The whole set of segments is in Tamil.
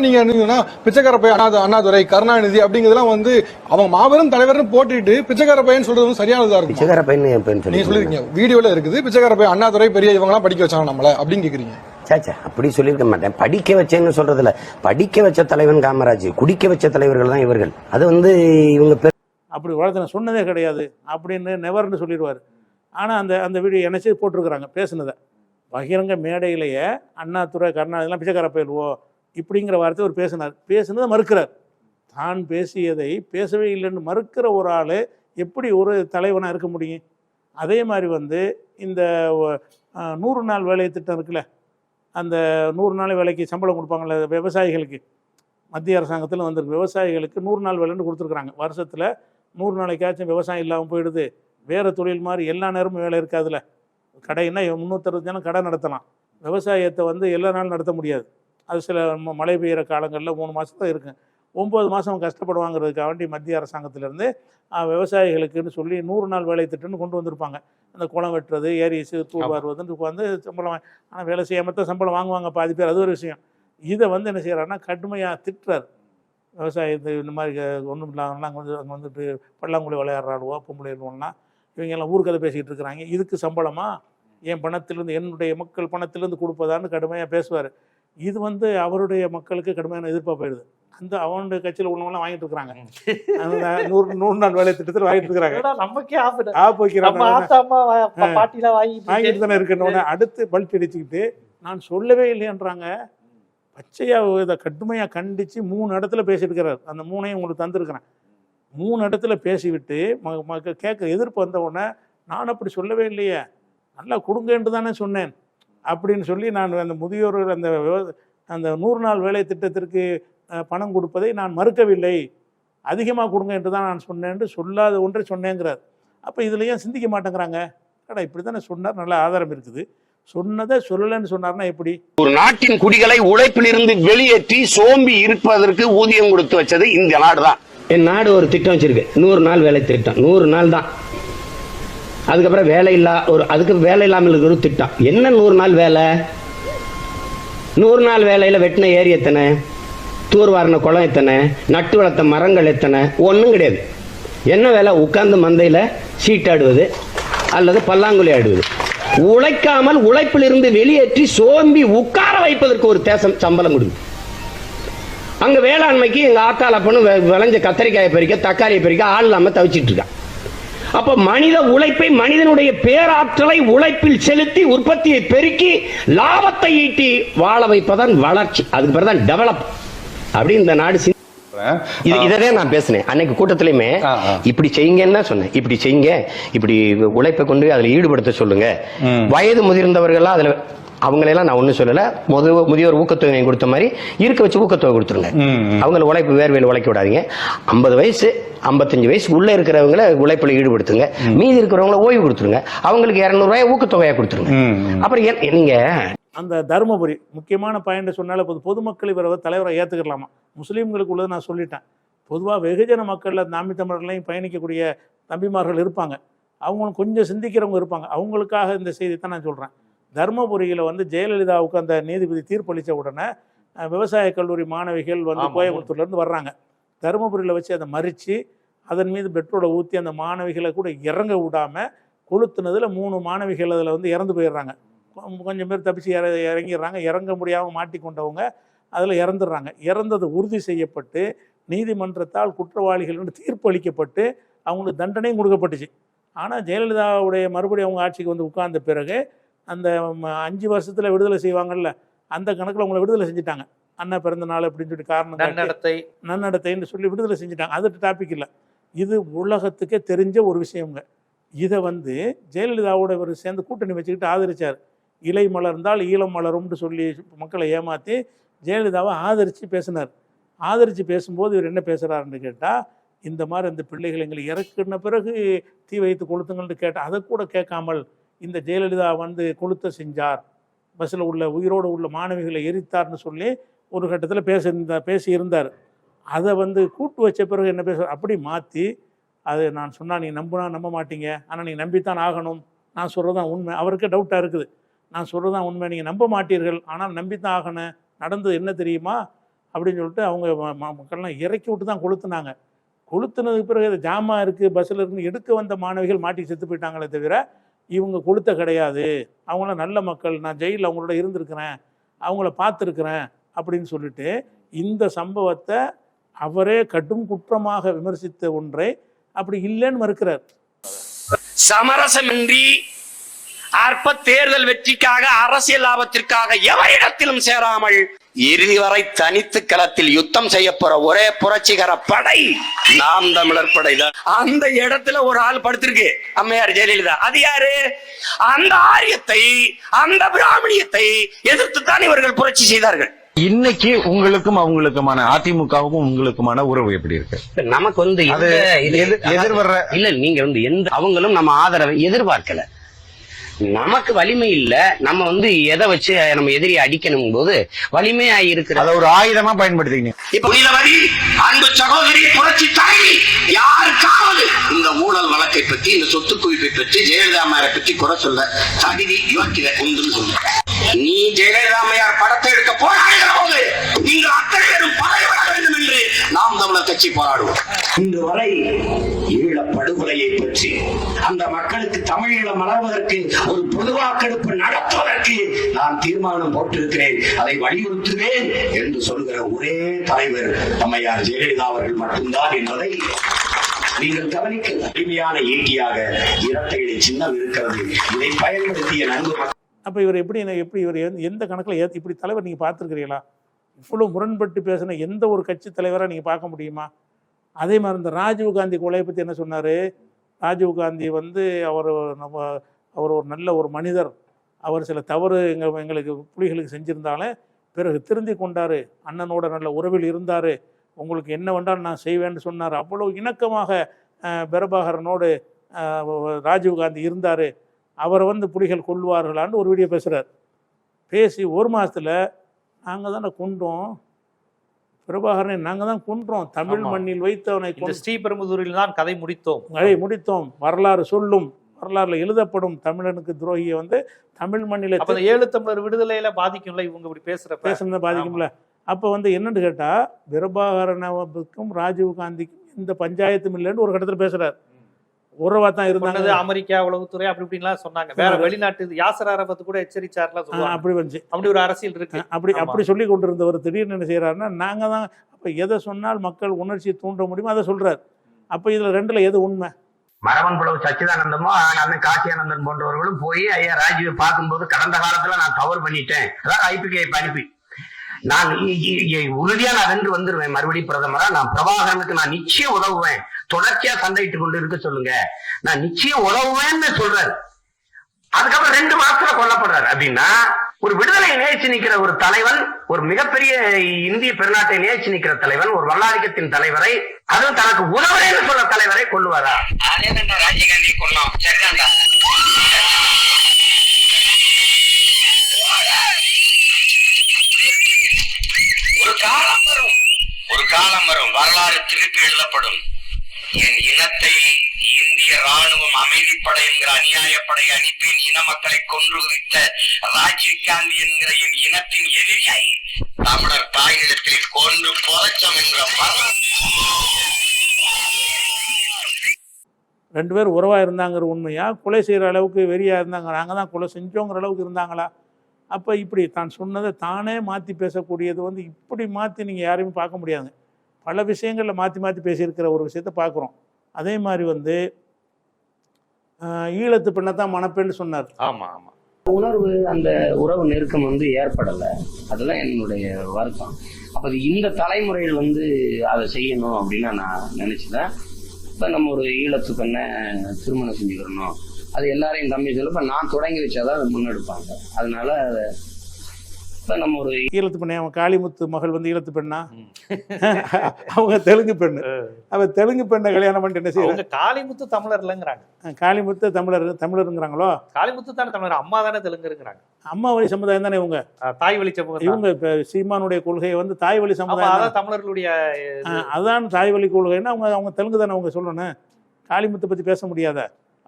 நீங்க என்னன்னா பிச்சைக்கார பையன் அண்ணா அண்ணாதுரை கருணாநிதி அப்படிங்கறதெல்லாம் வந்து அவங்க மாபெரும் தலைவர்னு போட்டுட்டு பிச்சைக்கார பையன் சொல்றது சரியானதா இருக்கும்? பிச்சைக்கார பையன் என் பையன் சொல்லி சொல்லிருக்கீங்க. வீடியோல இருக்குது பிச்சைக்கார பையன் அண்ணாதுரை பெரிய இவங்க எல்லாம் படிக்க வச்சாங்க நம்மள அப்படின்னு கேக்குறீங்க. சாச்சா அப்படி சொல்லியிருக்க மாட்டேன். படிக்க வச்சேன்னு சொல்றது இல்ல படிக்க வச்ச தலைவன் காமராஜ் குடிக்க வச்ச தலைவர்கள் தான் இவர்கள். அது வந்து இவங்க பெரு- அப்படி நான் சொன்னதே கிடையாது. அப்படின்னு நெவர்னு சொல்லிடுவார். ஆனால் அந்த அந்த வீடியோ இணைச்சி போட்டிருக்கிறாங்க பேசுனதை. பகிரங்க மேடையிலேயே அண்ணாதுரை கருணாநிதிலாம் பிச்சைக்கார பயில்வோ இப்படிங்கிற வார்த்தை அவர் பேசினார். பேசினதை மறுக்கிறார். தான் பேசியதை பேசவே இல்லைன்னு மறுக்கிற ஒரு ஆள் எப்படி ஒரு தலைவனாக இருக்க முடியும்? அதே மாதிரி வந்து இந்த நூறு நாள் வேலை திட்டம் இருக்குல்ல அந்த நூறு நாள் வேலைக்கு சம்பளம் கொடுப்பாங்கள்ல விவசாயிகளுக்கு. மத்திய அரசாங்கத்தில் வந்திருக்கு. விவசாயிகளுக்கு நூறு நாள் வேலைன்னு கொடுத்துருக்குறாங்க. வருஷத்தில் நூறு நாளைக்காச்சும் விவசாயம் இல்லாமல் போயிடுது. வேறு தொழில் மாதிரி எல்லா நேரமும் வேலை இருக்காதுல்ல. கடைன்னா முந்நூற்றறுபது ஜனம் கடை நடத்தலாம். விவசாயத்தை வந்து எல்லா நாளும் நடத்த முடியாது. அது சில மழை பெய்கிற காலங்களில் மூணு மாதம் இருக்கும். ஒம்பது மாதம் கஷ்டப்படுவாங்கிறதுக்காக வேண்டி மத்திய அரசாங்கத்திலேருந்து விவசாயிகளுக்குன்னு சொல்லி நூறு நாள் வேலை திட்டம்னு கொண்டு வந்திருப்பாங்க. அந்த குளம் வெட்டுறது ஏரி தூர் வாருவதுன்னு வந்து சம்பளம் ஆனால் வேலை செய்யாமல் தான் சம்பளம் வாங்குவாங்க பாதி பேர். அது ஒரு விஷயம். இதை வந்து என்ன செய்கிறாருன்னா கடுமையாக திட்டுறாரு. விவசாயத்து இந்த மாதிரி ஒன்றும் இல்லாதவங்களாம் அங்கே வந்து அங்கே வந்துட்டு பல்லாங்குழி விளையாடுறாளுவோ பொம்பளை இவங்க எல்லாம் ஊர்க்கதை பேசிக்கிட்டு இருக்கிறாங்க. இதுக்கு சம்பளமா? என் பணத்திலிருந்து என்னுடைய மக்கள் பணத்திலிருந்து கொடுப்பதான்னு கடுமையாக பேசுவார். இது வந்து அவருடைய மக்களுக்கு கடுமையான எதிர்ப்பாக போயிடுது. அந்த அவனுடைய கட்சியில் உள்ளவங்களாம் வாங்கிட்டு இருக்கிறாங்க. நூறு நூறு நாள் வேலை திட்டத்தில் வாங்கிட்டு இருக்கிறாங்க. நமக்கே பாட்டிலாம் வாங்கிட்டு வாங்கிட்டு தானே இருக்கணும்னு அடுத்து பல்ட் அடிச்சுக்கிட்டு நான் சொல்லவே இல்லையன்றாங்க. பச்சையாக இதை கடுமையாக கண்டித்து மூணு இடத்துல பேசியிருக்கிறார் அந்த மூணையும் உங்களுக்கு தந்திருக்கிறேன். மூணு இடத்துல பேசிவிட்டு ம மக்க கேட்க எதிர்ப்பு வந்த உடனே நான் அப்படி சொல்லவே இல்லையே. நல்லா கொடுங்கன்ட்டு தானே சொன்னேன். அப்படின்னு சொல்லி நான் அந்த முதியோர் அந்த அந்த நூறு நாள் வேலை திட்டத்திற்கு பணம் கொடுப்பதை நான் மறுக்கவில்லை. அதிகமாக கொடுங்க என்று தான் நான் சொன்னேன்ட்டு சொல்லாத ஒன்றை சொன்னேங்கிறார். அப்போ இதில் ஏன் சிந்திக்க மாட்டேங்கிறாங்க? அடா இப்படி தானே சொன்னார். நல்ல ஆதாரம் இருக்குது. சொன்னதை சொல்லலைன்னு சொன்னார்னா எப்படி? ஒரு நாட்டின் குடிகளை உழைப்பிலிருந்து வெளியேற்றி சோம்பி இருப்பதற்கு ஊதியம் கொடுத்து வச்சது இந்த நாடுதான். என் நாடு ஒரு திட்டம் வச்சிருக்கு. நூறு நாள் வேலை திட்டம். நூறு நாள் தான். அதுக்கப்புறம் வேலை இல்லா ஒரு அதுக்கு வேலை இல்லாமல் இருக்கிற திட்டம். என்ன நூறு நாள் வேலை? நூறு நாள் வேலையில் வெட்டின ஏரி எத்தனை? தூர்வாரின குளம் எத்தனை? நட்டு வளர்த்த மரங்கள் எத்தனை? ஒன்றும் கிடையாது. என்ன வேலை? உட்கார்ந்து மந்தையில் சீட்டாடுவது அல்லது பல்லாங்குழி ஆடுவது. உழைக்காமல் உழைப்பிலிருந்து வெளியேற்றி சோம்பி உட்கார வைப்பதற்கு ஒரு தேசம் சம்பளம் கொடுக்கும் அங்கே வேளாண்மைக்கு எங்கள் ஆத்தால் அப்பனும் விளைஞ்ச கத்தரிக்காயை பறிக்க தக்காளியை பறிக்க ஆள் இல்லாமல் தவிச்சிட்டு இருக்கான். அப்ப மனித உழைப்பை மனிதனுடைய பேராற்றலை உழைப்பில் செலுத்தி உற்பத்தியை பெருக்கி லாபத்தை ஈட்டி வாழ வைப்பதான் வளர்ச்சி. அதுக்கு பிறகு தான் டெவலப் அப்படி இந்த நாடு சிந்தி- இது இதவே நான் பேசினேன். அன்னைக்கு கூட்டத்திலயுமே. இப்படி செய்யுங்கன்னு தான் சொன்னேன். இப்படி செய்யுங்க. இப்படி உழைப்பை கொண்டு அதுல ஈடுபடுத்த சொல்லுங்க. வயது முதிர்ந்தவர்களா அதுல அவங்களெல்லாம் நான் ஒண்ணும் சொல்லல. முது முதியோர் ஊக்கத்தொகை கொடுத்த மாதிரி இருக்க வச்சு ஊக்கத்தொகை கொடுத்துருங்க. அவங்கள உழைப்பு வேர்வையில் உழைக்க விடாதீங்க. ஐம்பது வயசு ஐம்பத்தஞ்சு வயசு உள்ள இருக்கிறவங்கள உழைப்புல ஈடுபடுத்துங்க. மீதி இருக்கிறவங்கள ஓய்வு கொடுத்துருங்க. அவங்களுக்கு இரநூறுவாய் ஊக்கத்தொகையா கொடுத்துருங்க. அப்புறம் ஏன் நீங்க அந்த தருமபுரி முக்கியமான பாயிண்ட் சொன்னால பொது பொதுமக்கள் இவரை தலைவரை ஏற்றுக்கலாமா முஸ்லீம்களுக்கு உள்ளது நான் சொல்லிட்டேன். பொதுவாக வெகுஜன மக்களில் நாமி தமிழர்களையும் பயணிக்கக்கூடிய தம்பிமார்கள் இருப்பாங்க. அவங்களும் கொஞ்சம் சிந்திக்கிறவங்க இருப்பாங்க. அவங்களுக்காக இந்த செய்தி தான் நான் சொல்கிறேன் தருமபுரியில் வந்து ஜெயலலிதாவுக்கு அந்த நீதிபதி தீர்ப்பளித்த உடனே விவசாய கல்லூரி மாணவிகள் வந்து. கோயம்புத்தூர்லேருந்து வர்றாங்க. தருமபுரியில் வச்சு அதை மறித்து அதன் மீது பெட்ரோலை ஊற்றி அந்த மாணவிகளை கூட இறங்க விடாமல் கொளுத்துனதில் மூணு மாணவிகள் அதில் வந்து இறந்து போயிடுறாங்க. கொஞ்சம் பேர் தப்பிச்சு இற இறங்கிடுறாங்க. இறங்க முடியாமல் மாட்டிக்கொண்டவங்க அதில் இறந்துடுறாங்க. இறந்தது உறுதி செய்யப்பட்டு நீதிமன்றத்தால் குற்றவாளிகள் என்று தீர்ப்பு அளிக்கப்பட்டு அவங்களுக்கு தண்டனையும் கொடுக்கப்பட்டுச்சு. ஆனால் ஜெயலலிதாவுடைய மறுபடியும் அவங்க ஆட்சிக்கு வந்து உட்கார்ந்த பிறகு அந்த அஞ்சு வருஷத்தில் விடுதலை செய்வாங்கல்ல அந்த கணக்கில் அவங்கள விடுதலை செஞ்சுட்டாங்க. அண்ணன் பிறந்த நாள் அப்படின்னு சொல்லி காரணம் நன்னடத்தை. நன்னடத்தைன்னு சொல்லி விடுதலை செஞ்சுட்டாங்க. அது டாபிக் இல்லை. இது உலகத்துக்கே தெரிஞ்ச ஒரு விஷயங்க இதை வந்து ஜெயலலிதாவோட இவர் சேர்ந்து கூட்டணி வச்சுக்கிட்டு ஆதரிச்சார். இலை மலர்ந்தால் ஈழம் மலரும்னு சொல்லி மக்களை ஏமாற்றி ஜெயலலிதாவை ஆதரித்து பேசினார். ஆதரித்து பேசும்போது இவர் என்ன பேசுகிறாருன்னு கேட்டால் இந்த மாதிரி இந்த பிள்ளைகள் எங்களை இறக்குன பிறகு தீ வைத்து கொளுத்துங்கள்னு கேட்டால் அதை கூட கேட்காமல் இந்த ஜெயலலிதா வந்து கொளுத்த செஞ்சார். பஸ்ஸில் உள்ள உயிரோடு உள்ள மாணவிகளை எரித்தார்னு சொல்லி ஒரு கட்டத்தில் பேசியிருந்தா பேசி இருந்தார் அதை வந்து கூட்டு வச்ச பிறகு என்ன பேச அப்படி மாற்றி அது நான் சொன்னால் நீ நம்பினா நம்ப மாட்டீங்க. ஆனால் நீ நம்பித்தான் ஆகணும். நான் சொல்கிறது தான் உண்மை. அவருக்கு டவுட்டாக இருக்குது. நான் சொல்கிறது தான் உண்மை. நீங்கள் நம்ப மாட்டீர்கள். ஆனால் நம்பித்தான் ஆகணும். நடந்தது என்ன தெரியுமா? அப்படின்னு சொல்லிட்டு அவங்க ம- ம- மக்கள்லாம் இறக்கி விட்டு தான் கொளுத்துனாங்க. கொளுத்துனதுக்கு பிறகு அது ஜாமா இருக்குது பஸ்ஸில் இருக்குன்னு எடுக்க வந்த மாணவிகள் மாட்டி செத்து போயிட்டாங்களே தவிர இவங்க கொடுத்த கிடையாது. அவங்களாம் நல்ல மக்கள். நான் ஜெயிலில் அவங்களோட இருந்திருக்கிறேன். அவங்கள பார்த்துருக்குறேன் அப்படின்னு சொல்லிட்டு இந்த சம்பவத்தை அவரே கடும் குற்றமாக விமர்சித்த ஒன்றை அப்படி இல்லைன்னு மறுக்கிறார். சமரசமின்றி அற்ப தேர்தல் வெற்றிக்காக அரசியல் லாபத்திற்காக எவரிடத்திலும் சேராமல் இறுதி வரை தனித்து களத்தில் யுத்தம் செய்ய போற ஒரே புரட்சிகர படை நாம் தமிழர் படை தான். அந்த இடத்துல ஒரு ஆள் படுத்திருக்கு. அம்மையார் ஜெயலலிதா. அது யாரு? அந்த ஆரியத்தை அந்த பிராமணியத்தை எதிர்த்து தான் இவர்கள் புரட்சி செய்தார்கள். இன்னைக்கு உங்களுக்கும் அவங்களுக்குமான அதிமுகவுக்கும் உங்களுக்குமான உறவு எப்படி இருக்கு? நமக்கு வந்து அது எந்த- இது- எதிர்- எதிர்வர்ற இல்ல நீங்க வந்து எந்த அவங்களும் நம்ம ஆதரவை எதிர்பார்க்கல. நமக்கு வலிமை இல்ல நம்ம வந்து எதை வச்சு நம்ம எதிரியை அடிக்கணும் போது வலிமையா இருக்கிற அத ஒரு ஆயுதமா பயன்படுத்திக்கீங்க. இப்ப நீலவதி அன்பு சகோதரி புரட்சி தாய் யாருக்காவது இந்த ஊழல் வழக்கை பற்றி இந்த சொத்து குவிப்பை பற்றி ஜெயலலிதா அம்மையாரை பற்றி குறை சொல்ல தகுதி யோக்கியதை உண்டுன்னு சொல்ல. நீ ஜெயலலிதா அம்மையார் படத்தை எடுக்க போராடுகிற போது நீங்கள் அத்தனை பேரும் வேண்டும் என்று நாம் தமிழர் கட்சி போராடுவோம். இன்று வரை ஈழ படுகொலையை பற்றி அந்த மக்களுக்கு தமிழீழம் மலர்வதற்கு ஒரு பொது வாக்கெடுப்பு நடத்துவதற்கு நான் தீர்மானம் போட்டிருக்கிறேன். அதை வலியுறுத்துவேன் என்று சொல்கிற ஒரே தலைவர் அம்மையார் ஜெயலலிதா அவர்கள் மட்டும்தான் என்பதை நீங்கள் கவனிக்க வலிமையான ஈட்டியாக இரட்டையிலை சின்னம் இருக்கிறது. இதை பயன்படுத்திய நன்கு அப்போ இவர் எப்படி எப்படி இவர் எந்த- எந்த கணக்கில் இப்படி தலைவர் நீங்கள் பார்த்துருக்கிறீங்களா? இவ்வளோ முரண்பட்டு பேசின எந்த ஒரு கட்சி தலைவராக நீங்கள் பார்க்க முடியுமா? அதே மாதிரி இந்த ராஜீவ் காந்தி கொலையை பற்றி என்ன சொன்னார்? ராஜீவ் காந்தி வந்து அவர் நம்ம அவர் ஒரு நல்ல ஒரு மனிதர். அவர் சில தவறு எங்கள் எங்களுக்கு புலிகளுக்கு செஞ்சுருந்தாலும் பிறகு திருந்தி கொண்டார். அண்ணனோட நல்ல உறவில் இருந்தார். உங்களுக்கு என்ன வேண்டாலும் நான் செய்வேன்னு சொன்னார். அவ்வளோ இணக்கமாக பிரபாகரனோடு ராஜீவ் காந்தி இருந்தார். அவரை வந்து புலிகள் கொல்வார்களான்னு ஒரு வீடியோ பேசுகிறார் பேசி ஒரு மாதத்தில் நாங்கள் தானே கொன்றோம். பிரபாகரனை நாங்கள் தான் கொன்றோம். தமிழ். மண்ணில் வைத்தவனை கொன்று ஸ்ரீபெரும்புதூரில் தான் கதை முடித்தோம். அதை முடித்தோம். வரலாறு சொல்லும். வரலாறுல எழுதப்படும் தமிழனுக்கு துரோகியை வந்து தமிழ் மண்ணில ஏழு தமிழர் விடுதலையில பாதிக்கும்ல? இவங்க இப்படி பேசுறப்ப. பேசுனதை பாதிக்கும்ல? அப்போ வந்து என்னன்னு கேட்டா பிரபாகரனுக்கும் ராஜீவ் காந்திக்கும் இந்த பஞ்சாயத்தும் இல்லைன்னு ஒரு கட்டத்தில் பேசுறாரு உறவா தான் இருந்தாங்க. அமெரிக்கா உளவுத்துறை அப்படி இப்படின்லாம் சொன்னாங்க. வேற. வெளிநாட்டு இது யாசர் அரபத்து கூட எச்சரிச்சார்லாம் சொல்லுவாங்க. அப்படி வந்துச்சு. அப்படி ஒரு அரசியல் இருக்கு. அப்படி. அப்படி சொல்லி கொண்டிருந்தவர் திடீர்னு என்ன செய்யறாருன்னா நாங்க தான் அப்ப எதை சொன்னால் மக்கள் உணர்ச்சியை தூண்ட முடியுமோ அதை சொல்றாரு. அப்ப இதுல ரெண்டுல எது உண்மை? மரவன் புலவு சச்சிதானந்தமும் அண்ணன் காசியானந்தன் போன்றவர்களும் போய் ஐயா ராஜீவை பார்க்கும்போது கடந்த காலத்துல நான் தவறு பண்ணிட்டேன். அதாவது ஐபிகே அனுப்பி நான் உறுதியா நான் வென்று வந்துருவேன். மறுபடியும் பிரதமரா நான் பிரபாகரனுக்கு நான் நிச்சயம் உதவுவேன். தொடர்ச்சியா சண்டையிட்டு கொண்டு இருக்க சொல்லுங்க. நான் நிச்சயம் உதவுவேன்னு சொல்றாரு. அதுக்கப்புறம் ரெண்டு மாசத்துல கொல்லப்படுறாரு. அப்படின்னா ஒரு விடுதலை நேசிச்சு நிக்கிற ஒரு தலைவன் ஒரு மிகப்பெரிய இந்திய பெருநாட்டை நேசிச்சு நிக்கிற தலைவன் ஒரு வல்லாதிக்கத்தின் தலைவரை அதுவும் தனக்கு உதவுறேன்னு சொல்ற தலைவரை கொள்ளுவாரா அதே தான் ராஜீவ்காந்தி கொள்ளும் சரிதான்டா ஒரு காலம் வரும். ஒரு காலம் வரும். வரலாறு திருப்பி எழுதப்படும். என் இனத்தை இந்திய ராணுவம் அமைதிப்படை என்கிற அநியாயப்படை அனுப்பி என் இன மக்களை கொன்று குவித்த ராஜீவ் காந்தி என்கிற என் இனத்தின் எதிரியை தமிழர் தாயிடத்தில் கொன்று புதைச்சம் என்ற மரணம். ரெண்டு பேரும் உறவா இருந்தாங்கிற உண்மையா? கொலை செய்யற அளவுக்கு வெறியா இருந்தாங்க. நாங்கள் தான் கொலை செஞ்சோங்கிற அளவுக்கு இருந்தாங்களா? அப்போ இப்படி தான் சொன்னதை தானே மாற்றி பேசக்கூடியது வந்து இப்படி மாற்றி நீங்கள் யாரையும் பார்க்க முடியாது பல விஷயங்கள்ல மாத்தி மாத்தி பேசியிருக்கிற ஒரு விஷயத்த பார்க்குறோம் அதே மாதிரி வந்து ஈழத்து பெண்ணை தான் மணப்பெண்ணு சொன்னார். ஆமா ஆமா. உணர்வு அந்த உறவு நெருக்கம் வந்து ஏற்படல. அதுதான் என்னுடைய வருத்தம். அப்ப இந்த தலைமுறையில் வந்து அதை செய்யணும் அப்படின்னு நான் நினைச்சேன். இப்ப நம்ம ஒரு ஈழத்து பெண்ணை திருமணம் செஞ்சுக்கிறணும். அது எல்லாரையும் தம்பி சொல்ல இப்ப நான் தொடங்கி வச்சாதான் அதை முன்னெடுப்பாங்க. அதனால நம்ம ஒரு ஈழத்து பெண்ணை அவன் காளிமுத்து மகள் வந்து ஈழத்து பெண்ணா? அவங்க தெலுங்கு பெண்ணு. அவ தெலுங்கு பெண்ணை கல்யாணம் பண்ணிட்டு என்ன செய்யறாங்க காளிமுத்து தமிழர் இல்லைங்கிறாங்க காளிமுத்து தமிழர் தமிழருங்கிறாங்களோ? காளிமுத்து தானே தமிழர் அம்மா தானே தெலுங்குங்கிறாங்க. அம்மா வழி சமுதாயம் தானே இவங்க? தாய் வழி சமூகம் இவங்க சீமானுடைய கொள்கையை வந்து தாய் வழி சமுதாயம் அதான் தமிழர்களுடைய அதான் தாய் வழி கொள்கைன்னா அவங்க அவங்க தெலுங்கு தானே அவங்க சொல்லணும்? காளிமுத்தை பற்றி பேச முடியாத.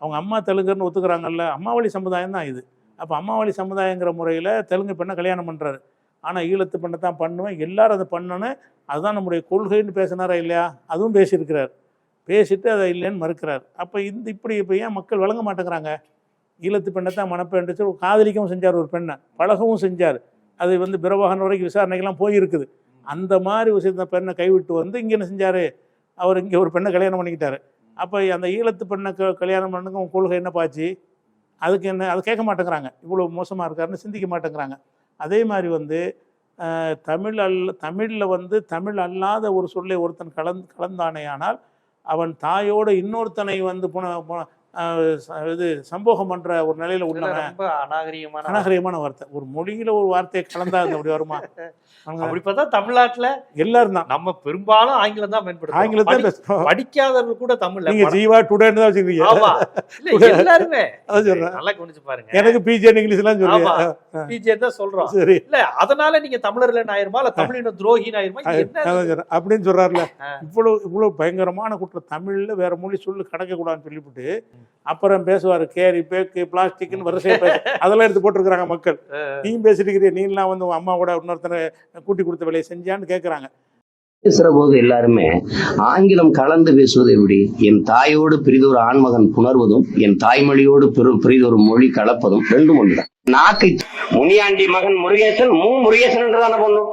அவங்க அம்மா தெலுங்குன்னு ஒத்துக்கிறாங்கல்ல. அம்மா வழி சமுதாயம் தான் இது. அப்போ அம்மாவளி சமுதாயங்கிற முறையில் தெலுங்கு பெண்ணை கல்யாணம் பண்ணுறாரு ஆனால் ஈழத்து பெண்ணை தான் பண்ணுவேன். எல்லாரும் அதை பண்ணணும் அதுதான் நம்முடைய கொள்கைன்னு பேசினாரா இல்லையா? அதுவும் பேசியிருக்கிறார். பேசிட்டு அதை இல்லைன்னு மறுக்கிறார். அப்போ இந்த இப்படி இப்போ ஏன் மக்கள் வழங்க மாட்டேங்கிறாங்க? ஈழத்து பெண்ணை தான் மணப்பெண்ணு காதலிக்கவும் செஞ்சார் ஒரு பெண்ணை. பழகவும் செஞ்சார். அது வந்து பிரபாகரன் வரைக்கும் விசாரணைக்கெல்லாம் போயிருக்குது. அந்த மாதிரி விஷயத்த பெண்ணை கைவிட்டு வந்து இங்கே என்ன செஞ்சார்? அவர் இங்கே ஒரு பெண்ணை கல்யாணம் பண்ணிக்கிட்டாரு. அப்போ அந்த ஈழத்து பெண்ணை க- கல்யாணம் பண்ணுங்க உன் கொள்கை என்ன பாச்சு? அதுக்கு என்ன அதை கேட்க மாட்டேங்கிறாங்க. இவ்வளோ மோசமாக இருக்காருன்னு சிந்திக்க மாட்டேங்கிறாங்க. அதே மாதிரி வந்து தமிழ் அல்ல தமிழில் வந்து தமிழ் அல்லாத ஒரு சொல்லை ஒருத்தன் கலந் கலந்தானே ஆனால் அவன் தாயோடு இன்னொருத்தனை வந்து புன இது சம்போகம் பண்ணுற ஒரு நிலையில் உள்ளவன் ரொம்ப அநாகரிகமான அநாகரிகமான வார்த்தை. ஒரு மொழியில ஒரு வார்த்தையை கலந்தா அது அப்படி வருமா? அப்படி பார்த்தா தமிழ்நாட்டுல எல்லாரும் தான். நம்ம பெரும்பாலும் ஆங்கிலம் தான் பயன்படுத்துறோம் ஆங்கிலத்தை படி- பேசுறோம் படிக்காதவர்கள் கூட தமிழ்ல நீங்க ஜீவா டுடேன்னு தான் வச்சுக்கிறீங்க எல்லாருமே. அதான் சொல்றேன். நல்லா கவனிச்சு பாருங்க. எனக்கு பிஜே இங்கிலீஷ் எல்லாம் ஆமா. சொல்லுங்க பிஜே தான் சொல்றோம். சரி. இல்ல அதனால நீங்க தமிழர்ல ஆயிருமா? இல்ல தமிழின துரோகின்னு ஆயிருமா? என்ன. அப்படின்னு சொல்றாருல ஆ. இவ்வளவு இவ்வளவு பயங்கரமான குற்றம் தமிழ்ல வேற மொழி சொல்லு கடக்க கூடாதுன்னு சொல்லிவிட்டு அப்புறம் பேசுவாரு கேரி பேக்கு பிளாஸ்டிக்னு வரிசையா பேச அதெல்லாம் எடுத்து போட்டிருக்கிறாங்க மக்கள். நீ பேசிட்டு நீலாம் வந்து உன் அம்மா கூட இன்னொருத்தனை கூட்டி கொடுத்த வேலையை செஞ்சான்னு கேக்குறாங்க. பேசுற போது எல்லாருமே ஆங்கிலம் கலந்து பேசுவது எப்படி? என் தாயோடு பிரிதொரு ஆண்மகன் புணர்வதும் என் தாய்மொழியோடு பெரு பிரிதொரு மொழி கலப்பதும் ரெண்டும் ஒண்ணுதான். நாக்கை முனியாண்டி மகன் முருகேசன் மூ. முருகேசன் தானே பண்ணும்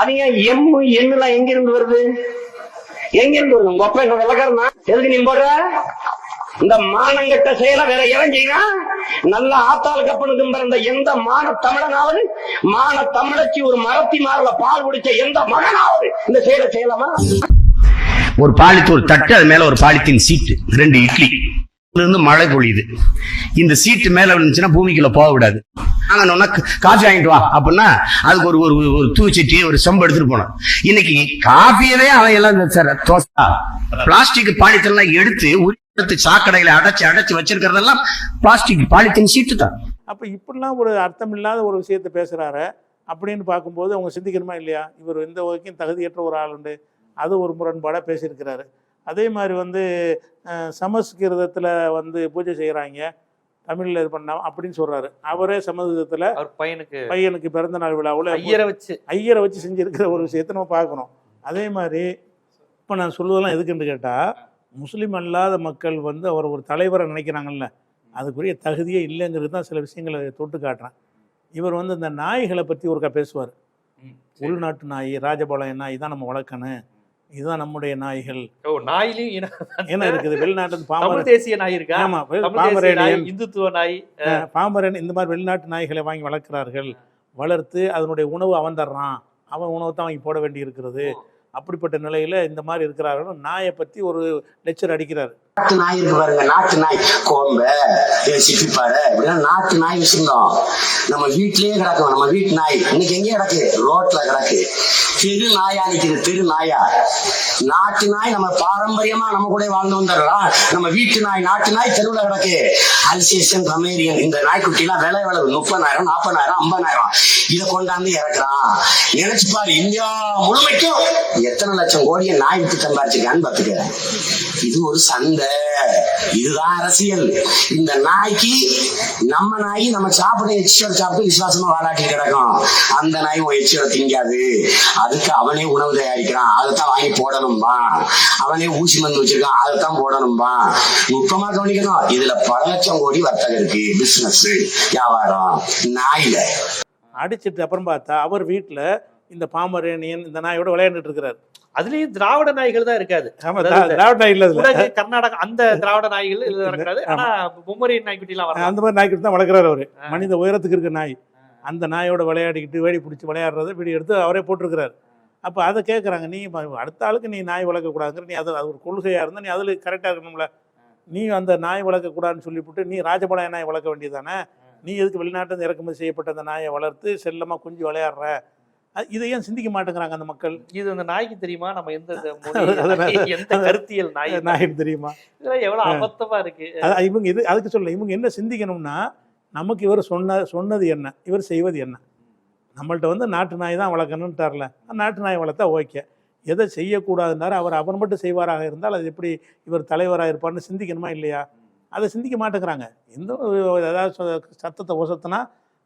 அது ஏன் எம் எண்ணுலாம் எங்க இருந்து வருது? எங்க இருந்து வருது? உங்க அப்பா என்ன விளக்காரனா எதுக்கு நீ போடுற? இந்த மானங்கட்ட செயலை வேற எவன் செய்யறான் நல்ல ஆத்தாள் கப்பனுக்கும் பிறந்த எந்த மான தமிழனாவது மான தமிழச்சி ஒரு மரத்தி மாறல பால் குடிச்ச எந்த மகனாவது இந்த செயலை செய்யலாமா? ஒரு பாலித்து ஒரு தட்டு அது மேல ஒரு பாலித்தீன் சீட்டு ரெண்டு இட்லி. இருந்து மழை பொழியுது. இந்த சீட்டு மேல இருந்துச்சுன்னா பூமிக்குள்ள போக விடாது. நாங்க காஃபி வாங்கிட்டு வா அப்படின்னா அதுக்கு ஒரு ஒரு ஒரு தூச்சட்டி ஒரு செம்பு எடுத்துட்டு போனோம் இன்னைக்கு காஃபியவே அவன் எல்லாம் சார் தோசா பிளாஸ்டிக் பாலித்தெல்லாம் எடுத்து எடுத்து சாக்கடையில அடைச்சு அடைச்சு வச்சிருக்கிறதெல்லாம் பிளாஸ்டிக் பாலித்தீன் சீட்டு தான். அப்ப இப்படிலாம் ஒரு அர்த்தம் இல்லாத ஒரு விஷயத்த பேசுறாரு அப்படின்னு பார்க்கும்போது அவங்க சிந்திக்கணுமா இல்லையா? இவர் எந்த வகைக்கும் தகுதியற்ற ஒரு ஆள் உண்டு. அது ஒரு முரண்பாடாக பேசியிருக்கிறாரு. அதே மாதிரி வந்து சமஸ்கிருதத்துல வந்து பூஜை செய்கிறாங்க தமிழில் இது பண்ண அப்படின்னு சொல்றாரு. அவரே சமஸ்கிருதத்துல அவர் பையனுக்கு பையனுக்கு பிறந்த நாள் விழாவில் ஐயரை வச்சு. ஐயரை வச்சு செஞ்சிருக்கிற ஒரு விஷயத்தை நம்ம பார்க்கணும். அதே மாதிரி இப்போ நான் சொல்லுவதெல்லாம் எதுக்குன்னு கேட்டால் முஸ்லீம் அல்லாத மக்கள் வந்து அவர் ஒரு தலைவரை நினைக்கிறாங்கல்ல அதுக்குரிய தகுதியே இல்லைங்கிறது தான் சில விஷயங்களை தொட்டு காட்டுறேன். இவர் வந்து இந்த நாய்களை பற்றி ஒருக்கா பேசுவார். உள்நாட்டு நாய் ராஜபாளையம் நாய் தான் நம்ம வளர்க்கணும். இதுதான் நம்முடைய நாய்கள். நாயிலையும் என்ன இருக்குது. வெளிநாட்டு பாமரன் தேசிய நாய் இருக்கா? ஆமா பாமரேனியன் இந்துத்துவ நாய் அஹ், பாமரன் இந்த மாதிரி வெளிநாட்டு நாய்களை வாங்கி வளர்க்கிறார்கள். வளர்த்து அதனுடைய உணவு அவன் தர்றான். அவன் உணவு தான் வாங்கி போட வேண்டி இருக்கிறது அப்படிப்பட்ட நிலையில் இந்த மாதிரி இருக்கிறார்கள் நாயை பற்றி ஒரு லெக்சர் அடிக்கிறாரு. நாட்டு நாய் இருக்கு பாருங்க நாட்டு நாய். கோம்பை சிப்பிப்பாறை இப்படின்னா நாட்டு நாய் வச்சிருந்தோம் நம்ம வீட்லயே கிடக்கும் நம்ம வீட்டு நாய். இன்னைக்கு எங்க கிடக்கு? ரோட்ல கிடக்கு. தெரு நாயா நிக்குது தெரு நாயா. நாட்டு நாய் நம்ம பாரம்பரியமா நம்ம கூட வாழ்ந்து வந்துடலாம் நம்ம வீட்டு நாய் நாட்டு நாய் தெருவுல கிடக்கு. அல்சேஷன் கமேரியன் இந்த நாய்க்குட்டி எல்லாம் விலை எவ்வளவு? முப்பதாயிரம் நாற்பதாயிரம் ஐம்பதாயிரம். இதை கொண்டாந்து இறக்குறான். நினைச்சு பாரு இந்தியா முழுமைக்கும் எத்தனை லட்சம் கோடியை நாய் விட்டு சம்பாரிச்சிருக்கான்னு பாத்துக்க இது ஒரு சந்தை. இதுதான் அரசியல். இந்த நாய்க்கு நம்ம நாய் நம்ம சாப்பிட எச்சியோட சாப்பிட்டு விசுவாசமா வாழாட்டி கிடக்கும். அந்த நாய் உன் எச்சியோட திங்காது. அதுக்கு அவனே உணவு தயாரிக்கிறான். அதைத்தான் வாங்கி போடணும்பா. அவனே ஊசி மருந்து வச்சிருக்கான். அதைத்தான் போடணும்பா. நுட்பமா கவனிக்கணும். இதுல பல லட்சம் கோடி வர்த்தகம் இருக்கு. பிசினஸ் வியாபாரம். நாயில அடிச்சிட்டு அப்புறம் பார்த்தா அவர் வீட்டுல இந்த பாமரேனியன் இந்த நாயோட விளையாண்டுட்டு இருக்கிறாரு அதுலயும் திராவிட நாய்கள் தான் இருக்காது. திராவிட நாய் இல்ல இதுல குடகு, கர்நாடகா அந்த திராவிட நாய்கள் இருக்காது ஆனா பொம்மரின் நாய்க்குட்டி எல்லாம் அந்த மாதிரி நாய்க்கிட்ட தான் வளர்க்குறாரு அவரு. மனித உயரத்துக்கு இருக்க நாய். அந்த நாயோட விளையாடிக்கிட்டு வேடி பிடிச்சி விளையாடுறத வீடியோ எடுத்து அவரே போட்டிருக்கிறாரு. அப்போ அதை கேட்குறாங்க நீ அடுத்த ஆளுக்கு நீ நாய் வளர்க்கக்கூடாதுங்கிற நீ அது அது ஒரு கொள்கையாக இருந்தால் நீ அதில் கரெக்டாக இருக்கணும்ல. நீ அந்த நாய் வளர்க்கக்கூடாதுன்னு சொல்லிவிட்டு நீ ராஜபாளைய நாய் வளர்க்க வேண்டியதானே நீ எதுக்கு வெளிநாட்டிலிருந்து இறக்குமதி செய்யப்பட்ட அந்த நாயை வளர்த்து செல்லமாக குஞ்சு விளையாடுற? இதை ஏன் சிந்திக்க மாட்டேங்கிறாங்க அந்த மக்கள்? இது அந்த நாய்க்கு தெரியுமா? நம்ம எந்த எந்த கருத்தியல் நாய்? நாயின்னு தெரியுமா? இதெல்லாம் எவ்வளவு அபத்தமா இருக்கு. இவங்க இது அதுக்கு சொல்ல இவங்க என்ன சிந்திக்கணும்னா நமக்கு இவர் சொன்ன சொன்னது என்ன? இவர் செய்வது என்ன? நம்மள்ட்ட வந்து நாட்டு நாய் தான் வளர்க்கணுன்ட்டார்ல நாட்டு நாய் வளர்த்தா ஓகே. எதை செய்யக்கூடாதுன்னாரு அவர் அவர் மட்டும் செய்வாராக இருந்தால் அது எப்படி இவர் தலைவராக இருப்பார்னு சிந்திக்கணுமா இல்லையா? அதை சிந்திக்க மாட்டேங்கிறாங்க. எந்த ஒரு ஏதாவது சத்தத்தை ஒசத்துனா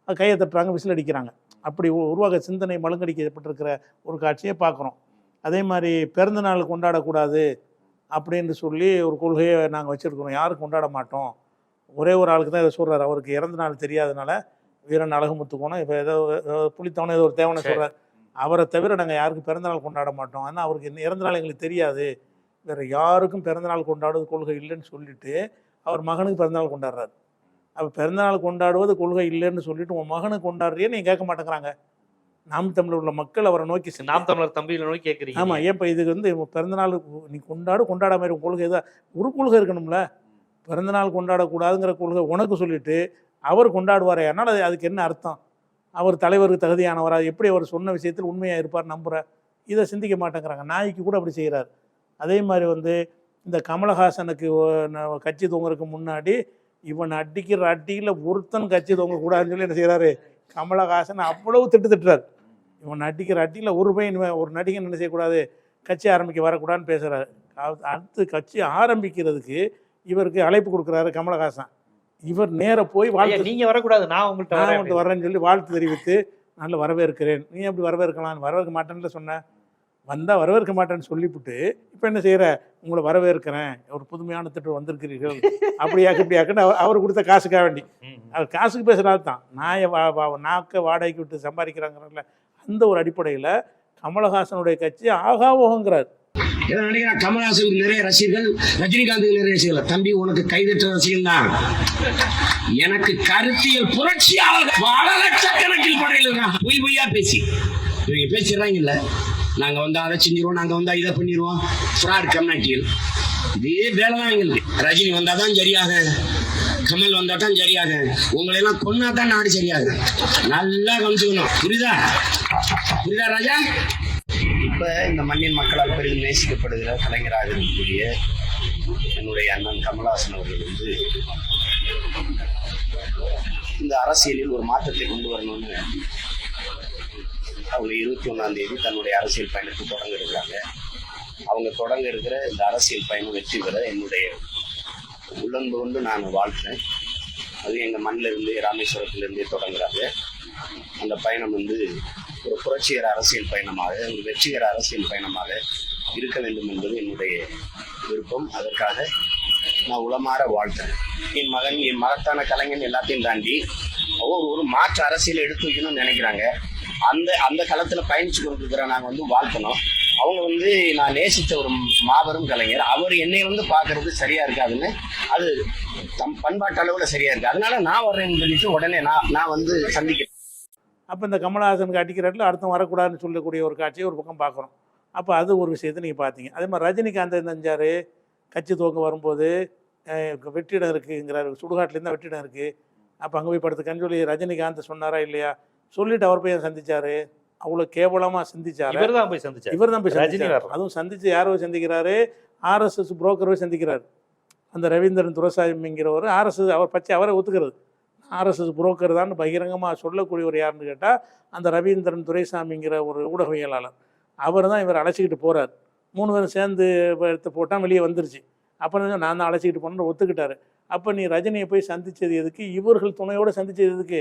கையை தட்டுறாங்க விசில் அடிக்கிறாங்க. அப்படி உருவாக சிந்தனை மழுங்கடிக்கப்பட்டிருக்கிற ஒரு காட்சியை பார்க்குறோம். அதே மாதிரி பிறந்த நாள் கொண்டாடக்கூடாது அப்படின்னு சொல்லி ஒரு கொள்கையை நாங்கள் வச்சுருக்கிறோம். யாரும் கொண்டாட மாட்டோம். ஒரே ஒரு ஆளுக்கு தான் இதை சொல்கிறார் அவருக்கு இறந்த நாள் தெரியாதனால வீரன் அழகுமுத்துக்கோணும் இப்போ ஏதோ புலித்தவனை ஏதோ ஒரு தேவனை. சொல்கிறார் அவரை தவிர நாங்கள் யாருக்கும் பிறந்த நாள் கொண்டாட மாட்டோம். ஆனால் அவருக்கு இறந்த நாள் எங்களுக்கு தெரியாது. வேறு யாருக்கும் பிறந்த நாள் கொண்டாடுவது கொள்கை இல்லைன்னு சொல்லிட்டு அவர் மகனுக்கு பிறந்த நாள் கொண்டாடுறாரு. அப்போ பிறந்த நாள் கொண்டாடுவது கொள்கை இல்லைன்னு சொல்லிட்டு உன் மகனுக்கு கொண்டாடுறியே? நீ கேட்க மாட்டேங்கிறாங்க. நாம் தமிழர் உள்ள மக்கள் அவரை நோக்கி நாம் தமிழர் தம்பியில நோக்கி கேக்குறீங்க ஆமாம் ஏன்ப்பா இதுக்கு வந்து உன் பிறந்த நாள் நீ கொண்டாடு கொண்டாடாம இரு. உன் கொள்கை தான் ஒரு கொள்கை இருக்கணும்ல. பிறந்த நாள் கொண்டாடக்கூடாதுங்கிற கொள்கை உனக்கு சொல்லிட்டு அவர் கொண்டாடுவாரே. அதனால் அது அதுக்கு என்ன அர்த்தம்? அவர் தலைவருக்கு தகுதியானவரா? எப்படி அவர் சொன்ன விஷயத்தில் உண்மையாக இருப்பார் நம்புற? இதை சிந்திக்க மாட்டேங்கிறாங்க. நாய்க்கு கூட அப்படி செய்கிறார் அதே மாதிரி வந்து இந்த கமலஹாசனுக்கு கட்சி தொங்குறதுக்கு முன்னாடி இவன் அடிக்கிற அடியில் ஒருத்தன் கட்சி தொங்கக்கூடாதுன்னு சொல்லி என்ன செய்கிறாரு கமலஹாசன் அவ்வளவு திட்டு திட்டுறாரு. இவன் நடிக்கிற அட்டியில் ஒரு பையன் ஒரு நடிகன் என்ன செய்யக்கூடாது? கட்சி ஆரம்பிக்க வரக்கூடாதுன்னு பேசுகிறாரு அடுத்து கட்சி ஆரம்பிக்கிறதுக்கு இவருக்கு அழைப்பு கொடுக்குறாரு கமலஹாசன். இவர் நேர போய் வாழ்த்து நீங்க வரக்கூடாது. நான் உங்கள்ட்ட நான் உன்கிட்ட வரேன்னு சொல்லி வாழ்த்து தெரிவித்து நல்ல வரவேற்கிறேன். நீ எப்படி வரவேற்கலாம் வரவேற்க மாட்டேன்னு சொன்ன. வந்தால் வரவேற்க மாட்டேன்னு சொல்லிவிட்டு இப்போ என்ன செய்கிற உங்களை வரவேற்கிறேன். ஒரு புதுமையான திட்டம் வந்திருக்கிறீர்கள். அப்படியாக்கு இப்படியாக்குன்னு அவர் அவர் கொடுத்த காசுக்காக வேண்டி. அவர் காசுக்கு பேசுகிறாரு தான். நாயை வா வா- நாக்க வாடகைக்கு விட்டு சம்பாதிக்கிறாங்கிறல அந்த ஒரு அடிப்படையில் கமலஹாசனுடைய கட்சி ஆகாவோகங்கிறார். இதை நினைக்கிறேன் கமல்ஹாசனுக்கு நிறைய ரசிகர்கள் ரஜினிகாந்துக்கு நிறைய ரசிகர்கள். தம்பி உனக்கு கைதட்ட ரசிகன் தான். எனக்கு கருத்தியல் புரட்சியாளர் பல லட்சக்கணக்கில் படையில பொய் பொய்யா பேசி. இவங்க பேசிடுறாங்க நாங்கள் நாங்க வந்து அதை செஞ்சிருவோம் நாங்க வந்து இதை பண்ணிடுவோம் ஃப்ராட் கம்யூனிட்டிகள் இதே வேலை தான் எங்களுக்கு. ரஜினி வந்தாதான் சரியாக. கமல் வந்தா தான் சரியாக. உங்களை எல்லாம் கொன்னா தான் நாடு சரியாக நல்லா கவனிச்சுக்கணும். புரியுதா? புரியுதா ராஜா? இப்ப இந்த மண்ணின் மக்களால் பெரிதும் நேசிக்கப்படுகிற கலைஞராக இருக்கக்கூடிய என்னுடைய அண்ணன் கமல்ஹாசன் அவர்கள் வந்து இந்த அரசியலில் ஒரு மாற்றத்தை கொண்டு வரணும்னு அவங்க இருபத்தி ஒன்றாம் தேதி தன்னுடைய அரசியல் பயணத்தை தொடங்க இருக்கிறாங்க அவங்க தொடங்க இருக்கிற இந்த அரசியல் பயணம் வெற்றி பெற என்னுடைய உள்ளன்பு கொண்டு நான் வாழ்கிறேன். அது எங்கள் மண்ணிலிருந்து ராமேஸ்வரத்திலிருந்தே தொடங்குறாங்க. அந்த பயணம் வந்து ஒரு புரட்சிகர அரசியல் பயணமாக ஒரு வெற்றிகர அரசியல் பயணமாக இருக்க வேண்டும் என்பது என்னுடைய விருப்பம். அதற்காக நான் உளமாற வாழ்த்தேன் என் மகன் என் மகத்தான கலைஞன் எல்லாத்தையும் தாண்டி ஒவ்வொரு ஒரு மாற்று அரசியலை எடுத்து வைக்கணும்னு நினைக்கிறாங்க. அந்த அந்த களத்துல பயணிச்சு கொண்டிருக்கிற நாங்க வந்து வாழ்த்தணும். அவங்க வந்து நான் நேசித்த ஒரு மாபெரும் கலைஞர். அவர் என்னை வந்து பார்க்கறது சரியா இருக்காதுன்னு அது தம் பண்பாட்டு அளவுல சரியா இருக்கு. அதனால நான் வர்றேன்னு சொல்லிட்டு உடனே நான் நான் வந்து சந்திக்கிறேன். அப்போ இந்த கமலஹாசனுக்கு அடிக்கிறாட்டில் அடுத்தம் வரக்கூடாதுன்னு சொல்லக்கூடிய ஒரு காட்சியை ஒரு பக்கம் பார்க்குறோம் அப்போ அது ஒரு விஷயத்தை நீங்கள் பார்த்தீங்க. அதே மாதிரி ரஜினிகாந்த் இருந்தார் செஞ்சார் கட்சி துவங்க வரும்போது வெற்றிடம் இருக்குங்கிறாரு. சுடுகாட்டிலேருந்து வெற்றிடம் இருக்குது அப்போ அங்கே போய் படுத்துக்கன்னு சொல்லி ரஜினிகாந்த் சொன்னாரா இல்லையா? சொல்லிட்டு அவர் போய் சந்திச்சாரு. அவ்வளோ கேவலமாக சிந்திச்சாரு. இவர் தான் போய் சந்திச்சார். இவர் தான் போய் சந்திச்சாரு. அதுவும் சந்திச்சு யாரோ சந்திக்கிறாரு? ஆர்எஸ்எஸ் புரோக்கரை சந்திக்கிறார். அந்த ரவீந்திரன் துரசாமிங்கிறவர் ஆர்எஸ்எஸ் அவர் பச்சை அவரை ஒத்துக்கிறது. ஆர்எஸ்எஸ் புரோக்கர் தான் பகிரங்கமாக சொல்லக்கூடியவர் யாருன்னு கேட்டால் அந்த ரவீந்திரன் துரைசாமிங்கிற ஒரு ஊடகவியலாளர். அவர் தான் இவர் அழைச்சிக்கிட்டு போகிறார் மூணு பேரும் சேர்ந்து எடுத்து போட்டால் வெளியே வந்துருச்சு. அப்புறம் நான் தான் அழைச்சிக்கிட்டு போனேன்னு ஒத்துக்கிட்டாரு. அப்போ நீ ரஜினியை போய் சந்திச்சது எதுக்கு? இவர்கள் துணையோடு சந்திச்சது எதுக்கு?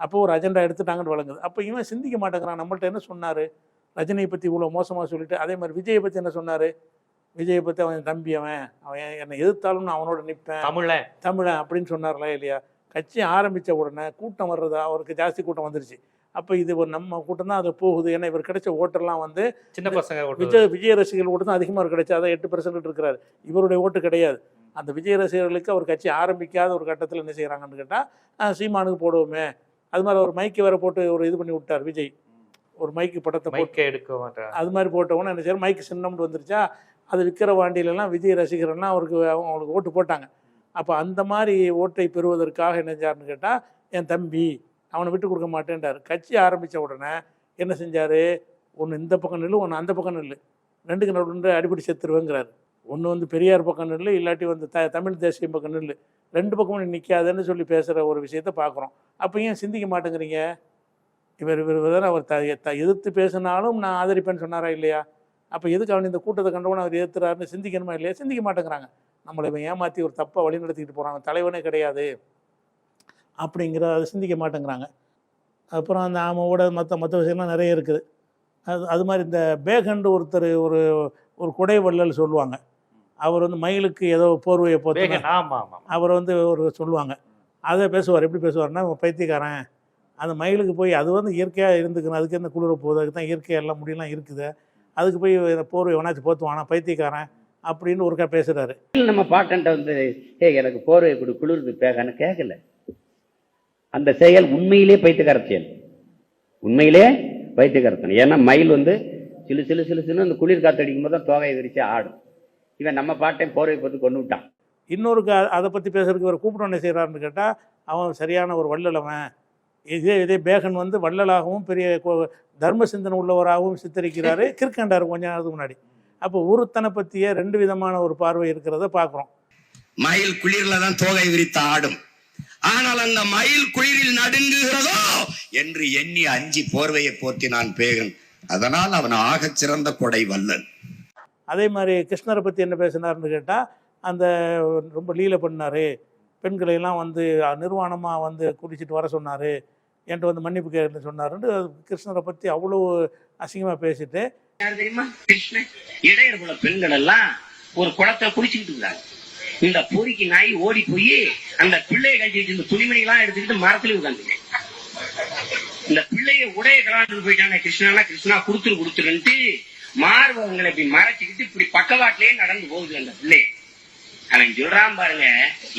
அப்போ ஒரு அஜெண்டா எடுத்துட்டாங்கன்னு வழங்குது அப்போ இவன் சிந்திக்க மாட்டேங்கிறான். நம்மள்ட்ட என்ன சொன்னார்? ரஜினியை பற்றி இவ்வளோ மோசமாக சொல்லிட்டு அதே மாதிரி விஜயை பற்றி என்ன சொன்னார்? விஜயை பற்றி அவன் தம்பி அவன் அவன் என்னை எதிர்த்தாலும் நான் அவனோட நிற்பேன். தமிழன் தமிழன் அப்படின்னு சொன்னார்ல இல்லையா? கட்சி ஆரம்பித்த உடனே கூட்டம் வர்றதா? அவருக்கு ஜாஸ்தி கூட்டம் வந்துருச்சு. அப்போ இது ஒரு நம்ம கூட்டம் தான் அது போகுது. ஏன்னா இவர் கிடைச்ச ஓட்டெல்லாம் வந்து சின்ன பசங்க. விஜய் விஜய் ரசிகர்கள் ஓட்டு தான் அதிகமாக கிடைச்சு அதான் எட்டு பர்சன்ட் இருக்கிறாரு. இவருடைய ஓட்டு கிடையாது. அந்த விஜய் ரசிகர்களுக்கு அவர் கட்சி ஆரம்பிக்காத ஒரு கட்டத்தில் என்ன செய்கிறாங்கன்னு கேட்டால் சீமானுக்கு போடுவோமே. அது மாதிரி ஒரு மைக்கு வேற போட்டு ஒரு இது பண்ணி விட்டார் விஜய். ஒரு மைக்கு படத்தை போட்டு. மைக்கை எடுக்க மாட்டேன் அது மாதிரி போட்டவொன்னே என்ன செய்யற மைக்கு சின்னம்னு வந்துருச்சா? அது விற்கிற வாண்டியிலலாம் விஜய் ரசிகர்கள்லாம் அவருக்கு அவங்க அவங்களுக்கு ஓட்டு போட்டாங்க. அப்போ அந்த மாதிரி ஓட்டை பெறுவதற்காக என்ன செஞ்சாருன்னு கேட்டால் என் தம்பி அவனை விட்டு கொடுக்க மாட்டேன்றார் கட்சி ஆரம்பித்த உடனே என்ன செஞ்சார்? ஒன்று இந்த பக்கம் நில்லு ஒன்று அந்த பக்கம் நில்லு. ரெண்டுக்கு நடுவில் அடிப்படை செத்துருவேங்கிறாரு. ஒன்று வந்து பெரியார் பக்கம் நில்லு இல்லாட்டி வந்து த தமிழ் தேசியம் பக்கம் நில்லு. ரெண்டு பக்கமும் நீ சொல்லி பேசுகிற ஒரு விஷயத்தை பார்க்குறோம் அப்போ ஏன் சிந்திக்க மாட்டேங்கிறீங்க? இவர் இவர் இவர் அவர் த த எதிர்த்து பேசினாலும் நான் ஆதரிப்பேன்னு சொன்னாரா இல்லையா? அப்போ எதுக்கு அவன் இந்த கூட்டத்தை கண்டவன அவர் எதிர்த்துறாருன்னு சிந்திக்கணுமா இல்லையா? சிந்திக்க மாட்டேங்கிறாங்க. நம்மளை இவன் ஏமாற்றி ஒரு தப்பாக வழி நடத்திக்கிட்டு போகிறாங்க தலைவனே கிடையாது. அப்படிங்கிற அதை சிந்திக்க மாட்டேங்கிறாங்க. அப்புறம் அந்த ஆமாவோட மற்ற மற்ற விஷயம்லாம் நிறைய இருக்குது. அது அது மாதிரி இந்த பேகண்டு ஒருத்தர் ஒரு ஒரு குடை வள்ளல் சொல்லுவாங்க. அவர் வந்து மயிலுக்கு ஏதோ போர்வையை ஆமா அவர் வந்து ஒரு சொல்லுவாங்க. அதை பேசுவார். எப்படி பேசுவார்னா பைத்தியக்காரன். அந்த மயிலுக்கு போய் அது வந்து இயற்கையாக இருந்துக்கணும். அதுக்கு என்ன குளிர போகுது? அதுக்கு தான் இயற்கையாக எல்லாம் முடியெல்லாம் இருக்குது. அதுக்கு போய் போர்வை வேணாச்சும் போத்துவானா பைத்தியக்காரன் அப்படின்னு ஒருக்கா பேசுகிறாரு நம்ம பாட்டன்ட்ட வந்து ஏ எனக்கு போர்வை கொடு குளிர்ந்து பேகன்னு கேட்கல அந்த செயல் உண்மையிலே பைத்தியக்கார செயல் உண்மையிலே பைத்தியக்காரத்தனம் ஏன்னா மயில் வந்து சிலு சிலு சிலு சிலு அந்த குளிர் காத்தடிக்கும் போது தான் தோகையை விரிச்சு ஆடும். இவன் நம்ம பாட்டை போர்வை போட்டு கொண்டு விட்டான். இன்னொருக்கு அ- அதை பற்றி பேசுறதுக்கு ஒரு கூப்பிட்டு என்ன செய்கிறாருன்னு கேட்டால் அவன் சரியான ஒரு வள்ளலவன் இதே இதே பேகன் வந்து வள்ளலாகவும் பெரிய கொ- தர்ம சிந்தனை உள்ளவராகவும் சித்தரிக்கிறாரு. கிற்கண்டார் கொஞ்ச நேரத்துக்கு முன்னாடி. அப்போ ஒருத்தனை பற்றிய ரெண்டு விதமான ஒரு பார்வை இருக்கிறத பார்க்குறோம். மயில் குளிர்ல தான் தோகை விரித்து ஆடும். ஆனால் அந்த மயில் குளிரில் நடுங்குகிறதோ என்று எண்ணி அஞ்சி போர்வையை போர்த்தினான் பேகன். அதனால் அவன் ஆகச் சிறந்த கொடை வல்லன். அதே மாதிரி கிருஷ்ணரை பற்றி என்ன பேசினார்னு கேட்டால் அந்த ரொம்ப லீல பண்ணார். பெண்களை எல்லாம் வந்து நிர்வாணமாக வந்து குடிச்சிட்டு வர சொன்னார். என்கிட்ட வந்து மன்னிப்பு கேட்டு சொன்னாருன்னு கிருஷ்ணரை பற்றி அவ்வளோ அசிங்கமாக பேசிட்டு. யார் தெரியுமா? கிருஷ்ணன். இடையர் குல பெண்கள் எல்லாம் ஒரு குளத்தை குடிச்சுக்கிட்டு இருந்தாங்க. இந்த பொறிக்கு நாய் ஓடி போய் அந்த பிள்ளையை கழிச்சு இந்த துணிமணி எல்லாம் எடுத்துக்கிட்டு மரத்துல உட்காந்து இந்த பிள்ளைய உடைய கலாண்டு போயிட்டாங்க. கிருஷ்ணா கிருஷ்ணா குடுத்துரு கொடுத்துருன்ட்டு மார்பகங்களை இப்படி மறைச்சுக்கிட்டு இப்படி பக்கவாட்டிலேயே நடந்து போகுது அந்த பிள்ளை. அவன் சொல்றான் பாருங்க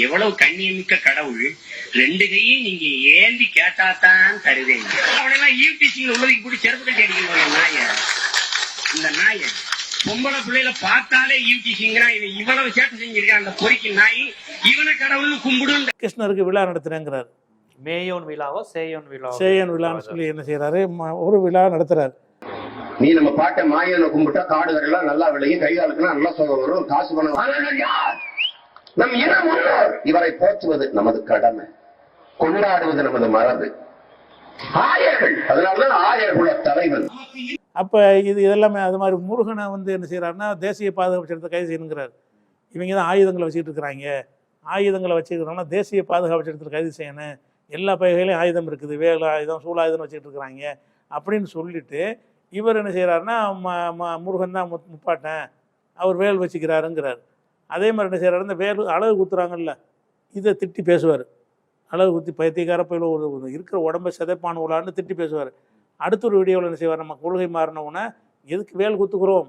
எவ்வளவு கண்ணியமிக்க கடவுள் ரெண்டு கையும் நீங்க ஏந்தி கேட்டாதான் தருவேன். அவனெல்லாம் ஈவ்டீசிங் உள்ளதுக்கு போட்டு செருப்பு கட்டி அடிக்கணும் நாய இந்த நாய பொம்பளை பிள்ளைல பார்த்தாலே ஈவ்டீசிங்கிறான் இவன் இவ்வளவு சேட்டை செஞ்சிருக்கான் அந்த பொறிக்கு நாய் இவனை கடவுள்னு கும்பிடுன்ற கிருஷ்ணருக்கு விழா நடத்துகிறேங்கிறார் மேயோன் விழாவோ சேயோன் விழாவோ? சேயன் விழான்னு சொல்லி என்ன செய்கிறாரு ஒரு விழா நடத்துகிறார் நீ நம்ம பாட்ட மாயனை கும்பிட்டா காடுகள்லாம் நல்லா விளையும் கை நல்லா சுகம் வரும் காசு பணம் யார்? நம் இன முன்னோர் இவரை போற்றுவது நமது கடமை. கொண்டாடுவது நமது மரபு. ஆயர்கள். அதனாலதான் ஆயர் தலைவன். இது இதெல்லாமே அது மாதிரி முருகனை வந்து என்ன செய்யறாருன்னா தேசிய பாதுகாப்பு சட்டத்தை கைது செய்யணுங்கிறார். இவங்க தான் ஆயுதங்களை வச்சுட்டு இருக்கிறாங்க. ஆயுதங்களை வச்சுருக்கிறோம்னா தேசிய பாதுகாப்பு சட்டத்தில் கைது செய்யணும். எல்லா பகைகளையும் ஆயுதம் இருக்குது. வேல் ஆயுதம் சூலாயுதம் வச்சுட்டு இருக்கிறாங்க. அப்படின்னு சொல்லிட்டு இவர் என்ன செய்கிறாருன்னா ம ம முருகன் தான் முத் முப்பாட்டேன். அவர் வேல் வச்சுக்கிறாருங்கிறார். அதே மாதிரி என்ன செய்கிறாரு இந்த வேல் அழகு குத்துறாங்கல்ல இதை திட்டி பேசுவார். அழகு குத்தி பைத்தியக்கார பயில ஒரு இருக்கிற உடம்பை சிதைப்பான உள்ளான்னு திட்டி பேசுவார். அடுத்த ஒரு வீடியோவில் என்ன செய்வார் நம்ம கொள்கை மாறினவுடனே எதுக்கு வேல் குத்துக்கிறோம்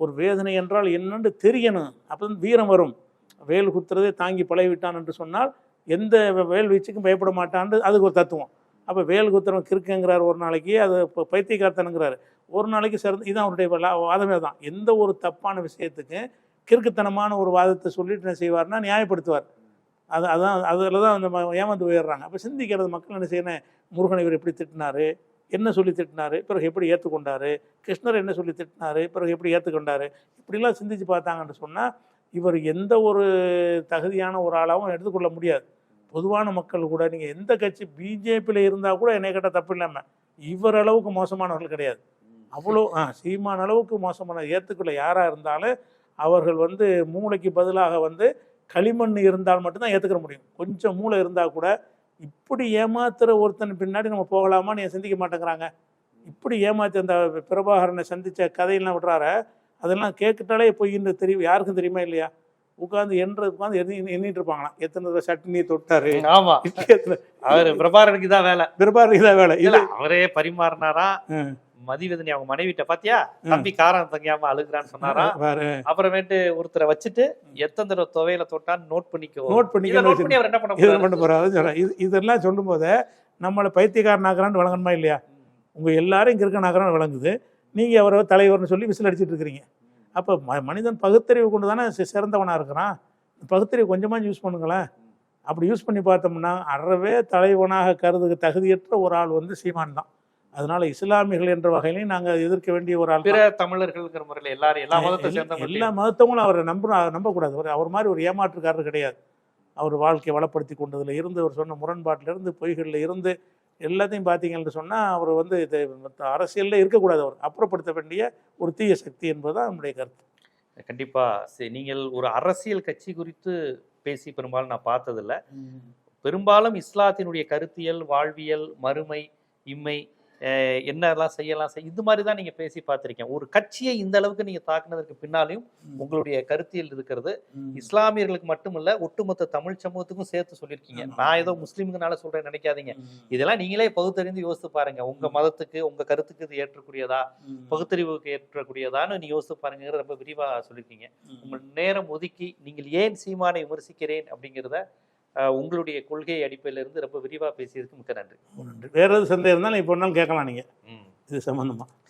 ஒரு வேதனை என்றால் என்னென்று தெரியணும். அப்போ வீரம் வரும். வேல் குத்துறதே தாங்கி பழகிவிட்டான் என்று சொன்னால் எந்த வேல் வீச்சுக்கும் பயப்பட மாட்டான்னு அதுக்கு ஒரு தத்துவம். அப்போ வேல் குத்துறவன் கிறுக்குங்கிறார் ஒரு நாளைக்கு அது இப்போ பைத்தியக்காரத்தனுங்கிறாரு. ஒரு நாளைக்கு சிறந்த இதுதான் அவருடைய வாதமே தான் எந்த ஒரு தப்பான விஷயத்துக்கு கிறுக்குத்தனமான ஒரு வாதத்தை சொல்லிட்டு என்ன செய்வார்னா நியாயப்படுத்துவார். அது அதான் அதில் தான் அந்த ம- ஏமாந்து போயிடுறாங்க. அப்போ சிந்திக்கிறது மக்கள் என்ன செய்யணும் முருகன் இவர் எப்படி திட்டினாரு என்ன சொல்லி திட்டினாரு பிறகு எப்படி ஏற்றுக்கொண்டாரு கிருஷ்ணர் என்ன சொல்லி திட்டினாரு பிறகு எப்படி ஏற்றுக்கொண்டாரு இப்படிலாம் சிந்திச்சு பார்த்தாங்கன்னு சொன்னால் இவர் எந்த ஒரு தகுதியான ஒரு ஆளாகவும் எடுத்துக்கொள்ள முடியாது. பொதுவான மக்கள் கூட நீங்கள் எந்த கட்சி பிஜேபியில் இருந்தால் கூட என்னை கேட்டால் தப்பு இல்லாமல் இவர் அளவுக்கு மோசமானவர்கள் கிடையாது. அவ்வளோ ஆ சீமான் அளவுக்கு மோசமான ஏற்றுக்குள்ள யாராக இருந்தாலும் அவர்கள் வந்து மூளைக்கு பதிலாக வந்து களிமண் இருந்தால் மட்டும்தான் ஏற்றுக்கிற முடியும். கொஞ்சம் மூளை இருந்தால் கூட இப்படி ஏமாத்துற ஒருத்தன் பின்னாடி நம்ம போகலாமான்னு ஏன் சிந்திக்க மாட்டேங்கிறாங்க. இப்படி ஏமாத்தி அந்த பிரபாகரனை சந்தித்த கதையெல்லாம் விடுறாரு அதெல்லாம் கேட்கிட்டாலே பொய்ன்னு தெரியும். யாருக்கும் தெரியுமா இல்லையா? உட்காந்து என்ற உட்காந்து எண்ணி எண்ணிட்டு இருப்பாங்களாம். எத்தனை தடவை சட்னி தொட்டாரு? ஆமா. அவரு பிரபாரனுக்கு தான் வேலை. பிரபாகருக்கு இதான் வேலை. இல்ல அவரே பரிமாறினாரா. மதிவதனி அவங்க மனைவிட்ட பாத்தியா? தம்பி காரம் தங்கியாம அழுகுறான்னு சொன்னாராம் பாரு. அப்புறமேட்டு ஒருத்தரை வச்சுட்டு எத்தனை தடவை துவையில தொட்டான்னு நோட் பண்ணிக்கோ. நோட் பண்ணி நோட் பண்ணி அவர் என்ன பண்ண? பண்ண போறாரு இதெல்லாம் சொல்லும்போது நம்மளை பைத்தியக்காரனாக்குறான்னு விளங்கணுமா இல்லையா? உங்க எல்லாரும் இங்க இருக்க விளங்குது. நீங்க அவரை தலைவர்னு சொல்லி விசில் அடிச்சிட்டு இருக்கிறீங்க. அப்போ ம மனிதன் பகுத்தறிவு கொண்டு தானே சி- சிறந்தவனா இருக்கிறான்? பகுத்தறிவு கொஞ்சமாக யூஸ் பண்ணுங்களேன். அப்படி யூஸ் பண்ணி பார்த்தோம்னா அறவே தலைவனாக கருதுக தகுதியற்ற ஒரு ஆள் வந்து சீமான் தான். அதனால இஸ்லாமியர்கள் என்ற வகையிலையும் நாங்கள் எதிர்க்க வேண்டிய ஒரு ஆள் பிற. தமிழர்கள்ங்கிற முறையில எல்லாரும் எல்லா மதத்தை சேர்ந்த எல்லா மதத்தவங்களும் அவரை நம்ப நம்பக்கூடாது. அவர் அவர் மாதிரி ஒரு ஏமாற்றுக்காரர் கிடையாது. அவர் வாழ்க்கையை வளப்படுத்தி கொண்டதுல இருந்து அவர் சொன்ன முரண்பாட்டில இருந்து பொய்களில் இருந்து எல்லாத்தையும் பார்த்தீங்கன்னு சொன்னால் அவர் வந்து இது அரசியலில் இருக்கக்கூடாது அவர். அப்புறப்படுத்த வேண்டிய ஒரு தீய சக்தி என்பதுதான் நம்முடைய கருத்து. கண்டிப்பா. சரி, நீங்கள் ஒரு அரசியல் கட்சி குறித்து பேசி பெரும்பாலும் நான் பார்த்ததில்ல. பெரும்பாலும் இஸ்லாத்தினுடைய கருத்தியல் வாழ்வியல் மறுமை இம்மை என்னெல்லாம் செய்யலாம் செய் இது மாதிரி தான் நீங்க பேசி பார்த்திருக்கீங்க ஒரு கட்சியை இந்த அளவுக்கு நீங்க தாக்குனதற்கு பின்னாலையும் உங்களுடைய கருத்தியல் இருக்கிறது. இஸ்லாமியர்களுக்கு மட்டுமல்ல ஒட்டுமொத்த தமிழ் சமூகத்துக்கும் சேர்த்து சொல்லியிருக்கீங்க. நான் ஏதோ முஸ்லீமுக்குனால சொல்றேன் நினைக்காதீங்க. இதெல்லாம் நீங்களே பகுத்தறிந்து யோசித்து பாருங்க. உங்க மதத்துக்கு உங்க கருத்துக்கு இது ஏற்றக்கூடியதா? பகுத்தறிவுக்கு ஏற்றக்கூடியதான்னு நீ யோசித்து பாருங்கிறது ரொம்ப விரிவா சொல்லியிருக்கீங்க. உங்கள் நேரம் ஒதுக்கி நீங்கள் ஏன் சீமானை விமர்சிக்கிறேன் அப்படிங்கிறத உங்களுடைய கொள்கை அடிப்படையில இருந்து ரொம்ப விரிவா பேசியதுக்கு மிக்க நன்றி. வேற எதுவும் சந்தேகம் இருந்தாலும் இப்போ ஒன்றாலும் கேட்கலாம் நீங்க. ம். இது சம்பந்தமா.